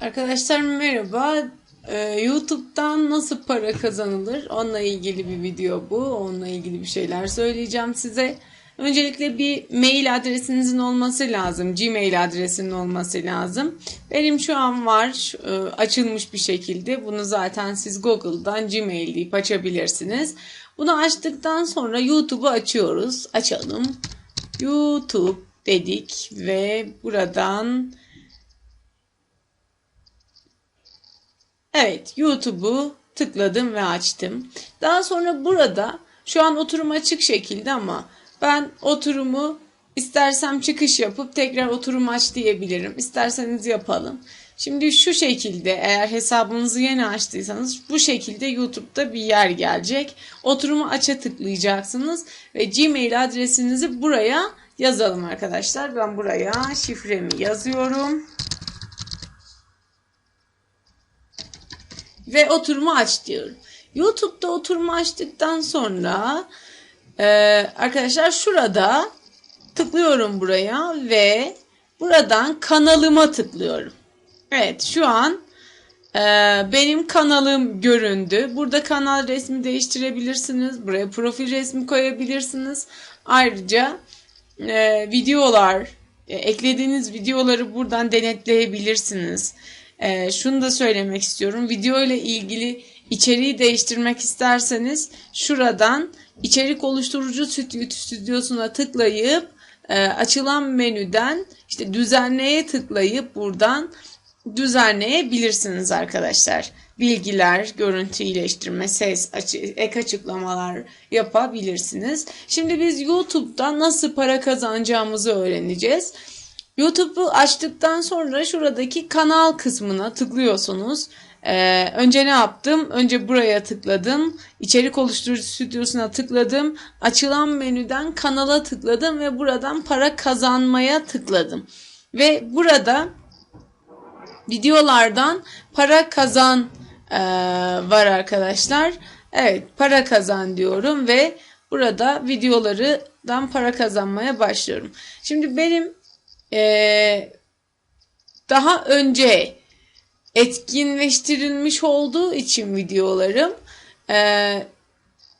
Arkadaşlar merhaba. Ee, YouTube'dan nasıl para kazanılır? Onunla ilgili bir video bu. Onunla ilgili bir şeyler söyleyeceğim size. Öncelikle bir mail adresinizin olması lazım. Gmail adresinin olması lazım. Benim şu an var e, açılmış bir şekilde. Bunu zaten siz Google'dan Gmail deyip açabilirsiniz. Bunu açtıktan sonra YouTube'u açıyoruz. Açalım. YouTube dedik ve buradan Evet, YouTube'u tıkladım ve açtım. Daha sonra burada şu an oturum açık şekilde ama ben oturumu istersem çıkış yapıp tekrar oturum aç diyebilirim. İsterseniz yapalım. Şimdi şu şekilde eğer hesabınızı yeni açtıysanız bu şekilde YouTube'da bir yer gelecek. Oturumu aça tıklayacaksınız ve Gmail adresinizi buraya yazalım arkadaşlar. Ben buraya şifremi yazıyorum. Ve oturumu aç diyorum. YouTube'da oturumu açtıktan sonra e, arkadaşlar şurada tıklıyorum buraya ve buradan kanalıma tıklıyorum. Evet şu an e, benim kanalım göründü. Burada kanal resmi değiştirebilirsiniz. Buraya profil resmi koyabilirsiniz. Ayrıca e, videolar, e, eklediğiniz videoları buradan denetleyebilirsiniz. Ee, şunu da söylemek istiyorum. Video ile ilgili içeriği değiştirmek isterseniz şuradan içerik oluşturucu stüdyosuna tıklayıp e, açılan menüden işte düzenleye tıklayıp buradan düzenleyebilirsiniz arkadaşlar. Bilgiler, görüntü iyileştirme, ses, açı, ek açıklamalar yapabilirsiniz. Şimdi biz YouTube'da nasıl para kazanacağımızı öğreneceğiz. YouTube'u açtıktan sonra şuradaki kanal kısmına tıklıyorsunuz. Ee, önce ne yaptım? Önce buraya tıkladım. İçerik oluşturucu stüdyosuna tıkladım. Açılan menüden kanala tıkladım ve buradan para kazanmaya tıkladım. Ve burada videolardan para kazan e, var arkadaşlar. Evet para kazan diyorum ve burada videolardan para kazanmaya başlıyorum. Şimdi benim e, daha önce etkinleştirilmiş olduğu için videolarım e,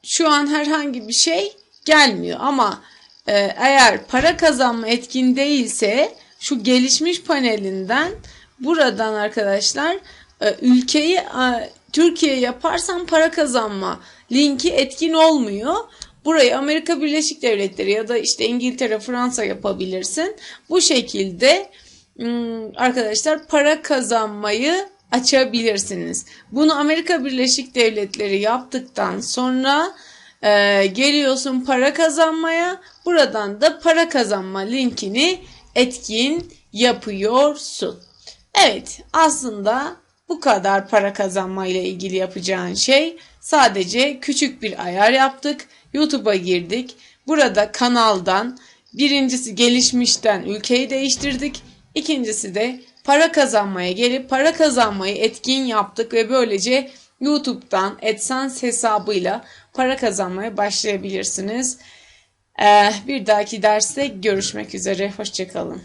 şu an herhangi bir şey gelmiyor ama e, eğer para kazanma etkin değilse şu gelişmiş panelinden buradan arkadaşlar e, ülkeyi e, Türkiye yaparsam para kazanma linki etkin olmuyor. Burayı Amerika Birleşik Devletleri ya da işte İngiltere, Fransa yapabilirsin. Bu şekilde arkadaşlar para kazanmayı açabilirsiniz. Bunu Amerika Birleşik Devletleri yaptıktan sonra e, geliyorsun para kazanmaya. Buradan da para kazanma linkini etkin yapıyorsun. Evet aslında bu kadar para kazanma ile ilgili yapacağın şey sadece küçük bir ayar yaptık. YouTube'a girdik. Burada kanaldan birincisi gelişmişten ülkeyi değiştirdik. İkincisi de para kazanmaya gelip para kazanmayı etkin yaptık ve böylece YouTube'dan AdSense hesabıyla para kazanmaya başlayabilirsiniz. Ee, bir dahaki derste görüşmek üzere. Hoşçakalın.